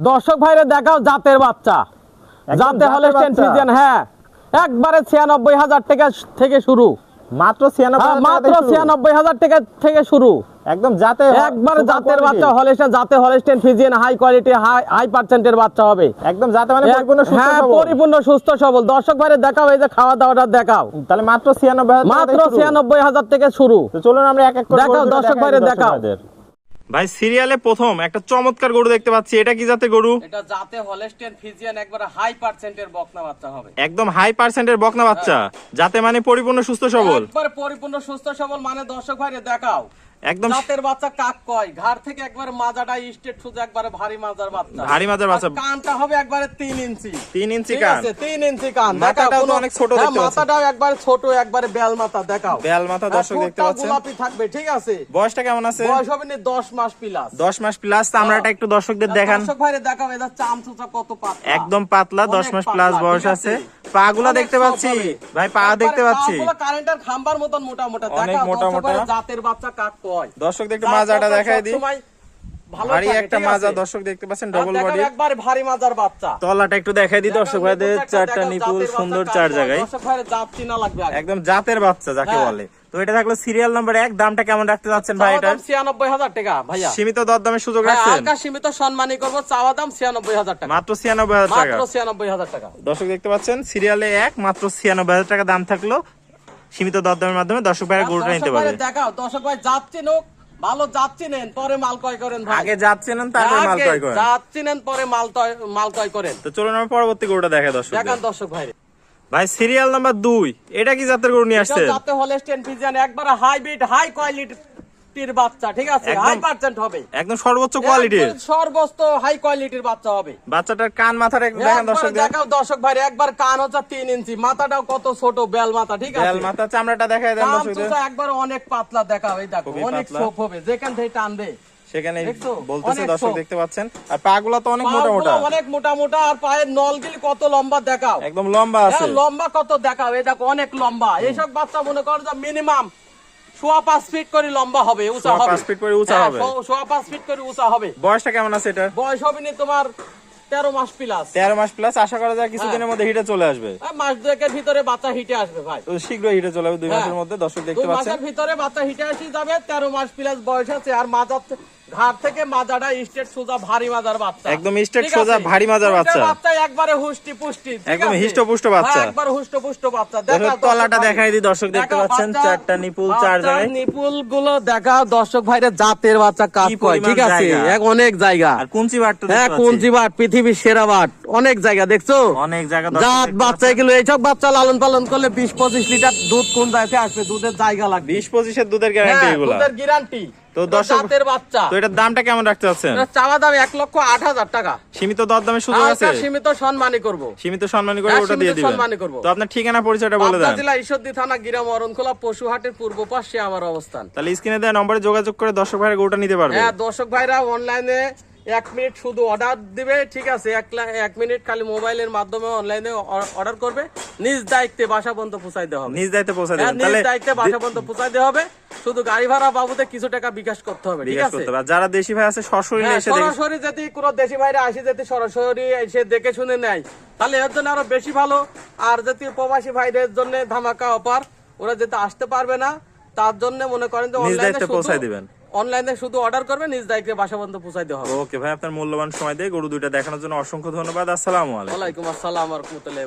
দর্শক ভাইরে দেখাও জাতের বাচ্চা। জাতে হলে? হ্যাঁ। একবারে ছিয়ানব্বই হাজার টাকা থেকে শুরু। মাত্র হ্যাঁ, মাত্র ছিয়ানব্বই হাজার টাকা থেকে শুরু। একদম জাতে একবারে জাতের বাচ্চা হলেস্টেন জাতে Holstein Friesian high quality high high পার্সেন্টের বাচ্চা হবে। একদম জাতে মানে পরিপূর্ণ সুস্থ হ্যাঁ পরিপূর্ণ সুস্থ সবল। দর্শক ভাইরে দেখাও এই যে খাওয়া দাওয়াটা দেখাও। তাহলে মাত্র ছিয়ানব্বই মাত্র ছিয়ানব্বই হাজার থেকে শুরু। চলুন আমরা এক এক করে দেখাও, দর্শক ভাইরে দেখাও। ভাই সিরিয়ালে প্রথম একটা চমৎকার গরু দেখতে পাচ্ছি। এটা কি জাতের গরু? এটা জাতে হলেস্টেন ফিজিয়ান একবারে হাই পার্সেন্টের বকনা বাচ্চা হবে। একদম হাই পার্সেন্টের বকনা বাচ্চা। যাতে মানে পরিপূর্ণ সুস্থ সবল। একবারে পরিপূর্ণ সুস্থ সবল মানে দর্শক ভাইরে দেখাও। একদম জাতের বাচ্চা কাক কয়? ঘাড় থেকে একবারে মাজাটা স্টেট সুজা একবারে ভারী মাজার বাচ্চা। ভারী মাজার বাচ্চা। কানটা হবে একবারে তিন ইঞ্চি। তিন ইঞ্চি কান। আছে, তিন ইঞ্চি কান। মাথাটাও তো অনেক ছোট হ্যাঁ, দেখতে। মাথাটাও একবারে ছোট একবারে বেল মাথা দেখাও। বেল মাথা দর্শক দেখতে পাচ্ছেন। গোলাপি থাকবে ঠিক আছে। বয়সটা কেমন আছে? বয়স হবে নি দশ মাস প্লাস দশ মাস প্লাস আমরা এটা একটু দর্শকদের দেখান। দর্শক ভাইরে দেখাও এটা চামচুচা কত পাতলা। একদম পাতলা দশ অনেক মাস প্লাস বয়স আছে? আছে। পা গুলা অনেক দেখতে পাচ্ছি। ভাই পা দেখতে পাচ্ছি। কারেন্টের খাম্বার মতন মোটা মোটা। দেখাও মোটা দর্শক মোটা। জাতের বাচ্চা কাক কয়? দর্শকদের একটু মাজাটা বাচ্চা দেখাই দিই। ভারী একটা মাজা দর্শক দেখতে পাচ্ছেন ডবল বডি একবারে ভারী মাজার বাচ্চা। তলাটা একটু দেখাই দিই দর্শক ভাইদের চারটা নিপুল সুন্দর চার জায়গায়। দর্শক ভাইরে জাত চিনা লাগবে একদম জাতের বাচ্চা যাকে হ্যাঁ। বলে। তো এটা থাকল সিরিয়াল নাম্বার এক। দামটা কেমন রাখতে যাচ্ছেন ভাই এটা? ছিয়ানব্বই হাজার টাকা ভাইয়া। সীমিত দরদামের সুযোগ হ্যাঁ, রাখছেন? সীমিত সম্মানী করব চাওয়া দাম ছিয়ানব্বই হাজার টাকা। মাত্র ছিয়ানব্বই হাজার টাকা। মাত্র ছিয়ানব্বই হাজার টাকা। দর্শক দেখতে পাচ্ছেন সিরিয়ালে এক মাত্র ছিয়ানব্বই হাজার টাকা দাম থাকল। সীমিত দরদামের মাধ্যমে দর্শক ভাইরা গরুটা নিতে পারবে। দেখাও দর্শক ভাই যাচ্ছি নোক ভালো পরে মাল ক্রয় করেন ভাই। আগে যাচ্ছেন তারপর মাল ক্রয় করেন। পরে মাল মাল ক্রয় করেন। তো চলুন আমরা পরবর্তী গরুটা দেখা দর্শক দেখান দর্শক ভাইরে। ভাই সিরিয়াল নাম্বার দুই। এটা কি জাতের গরু নিয়ে আসছেন? যাতে হলে স্টেন ফিজিয়ান একবার হাইব্রিড হাই কোয়ালিটির বাচ্চা ঠিক আছে? হাই পার্সেন্ট হবে। একদম সর্বোচ্চ কোয়ালিটির সর্বোচ্চ হাই কোয়ালিটির বাচ্চা হবে। বাচ্চাটার কান মাথার একটু দেখেন দর্শক দেখাও দর্শক ভাইরে একবার কান হচ্ছে তিন ইঞ্চি। মাথাটাও কত ছোট বেল মাথা ঠিক আছে? বেল মাথা চামড়াটা দেখাই দেন চুষা একবার অনেক পাতলা দেখাও এই দেখো অনেক পাতলা। হবে যেখান থেকে টানবে। সেখানে বলতেছে দর্শক দেখতে পাচ্ছেন। আর পাগুলা তো অনেক মোটা মোটা। অনেক মোটা মোটা আর পায়ের নলগিল কত লম্বা দেখাও। একদম লম্বা আছে। হ্যাঁ, লম্বা কত দেখাও। এই দেখো অনেক লম্বা। এইসব বাচ্চা মনে করো যে মিনিমাম সোয়া পাঁচ ফিট করে লম্বা হবে উঁচা হবে। পাঁচ ফিট করে উঁচা হ্যাঁ, হবে। সোয়া পাঁচ ফিট করে উঁচা হবে। বয়সটা কেমন আছে এটা বয়স হবে নি তোমার তেরো মাস প্লাস তেরো মাস প্লাস আশা করা যায় কিছুদিনের মধ্যে হিটে চলে আসবে। মাস দুয়েকের ভিতরে বাচ্চা হিটে আসবে ভাই। তো শীঘ্রই হিটে চলে আসবে দুই হ্যাঁ। মাসের মধ্যে দর্শক দেখতে পাচ্ছেন মাসের ভিতরে বাচ্চা হিটে আসি যাবে তেরো মাস প্লাস বয়স আছে আর মাজার ঘাট থেকে মাজাটা স্টেট সোজা ভারী মাজার বাচ্চা। একদম straight সোজা ভারী মাজার বাচ্চা। বাচ্চা একবারে হুষ্টি পুষ্টি একদম হিষ্টপুষ্ট বাচ্চা। হ্যাঁ, একবার হুষ্ট বাচ্চা। দর্শক, তলাটা দেখাই দিই, দর্শক দেখতে পাচ্ছেন, চারটা নিপুল, চার জায়গায়। নিপুলগুলো দেখাও দর্শক ভাইরা জাতের বাচ্চা কাজ কি কয় পরিমাণ ঠিক আছে? এক অনেক জায়গা। আর কুঞ্চি বাট তো হ্যাঁ পাচ্ছি। জিবাট পৃথিবীর সেরা বাট অনেক জায়গা দেখছ? অনেক জায়গা জাত বাচ্চা এগুলো এইসব বাচ্চা লালন পালন করলে বিশ পঁচিশ লিটার দুধ কোন জায়গাতে আসবে? দুধের জায়গা লাগবে। বিশ পঁচিশের দুধের গ্যারান্টি দুধের গ্যারান্টি তো দর্শক- বাচ্চা। তো এটার দামটা কেমন রাখতে চাচ্ছেন? চাওয়া দাম এক লক্ষ আট হাজার টাকা। সীমিত দরদামের সুযোগ আছে সীমিত সম্মানই করব। সীমিত সম্মানী করে হ্যাঁ, ওটা দিয়ে দিবেন। সম্মানী করব। তো আপনার ঠিকানা পরিচয়টা বলে দেন। জেলা ঈশ্বরদী থানা গিরাম অরণখোলা পশুহাটের পূর্ব পাশে আমার অবস্থান। তাহলে স্ক্রিনে দেওয়া নম্বরে যোগাযোগ করে দর্শক ভাইয়ের গরুটা নিতে পারবে। হ্যাঁ দর্শক ভাইরা অনলাইনে এক মিনিট শুধু অর্ডার দিবে ঠিক আছে? এক এক মিনিট খালি মোবাইলের মাধ্যমে অনলাইনে অর্ডার করবে। নিজ দায়িত্বে বাসা পর্যন্ত পৌঁছাই দেওয়া হবে। নিজ দায়িত্বে পৌঁছে হ্যাঁ, দেবেন নিজ দায়িত্বে বাসা পর্যন্ত পৌঁছাই দেওয়া হবে। শুধু গাড়ি ভাড়া বাবুতে কিছু টাকা বিকাশ করতে হবে ঠিক আছে? যারা দেশি ভাই আছে সশরীরে হ্যাঁ, এসে দেখে। সরাসরি যদি কোনো দেশি ভাইরা আসি যদি সরাসরি এসে দেখে শুনে নেয় তাহলে এর জন্য আরও বেশি ভালো। আর যদি প্রবাসী ভাইদের জন্য ধামাকা অপার ওরা যেতে আসতে পারবে না তার জন্য মনে করেন যে অনলাইনে পৌঁছায় দিবেন। অনলাইনে শুধু অর্ডার করবে নিজ দায়িত্বে বাসা পর্যন্ত পৌঁছাই দেওয়া হবে। ওকে ভাই আপনার মূল্যবান সময় দিয়ে গরু দুইটা দেখানোর জন্য অসংখ্য ধন্যবাদ। আসসালামু আলাইকুম। ওয়ালাইকুম আসসালাম রহমতুল্লাহ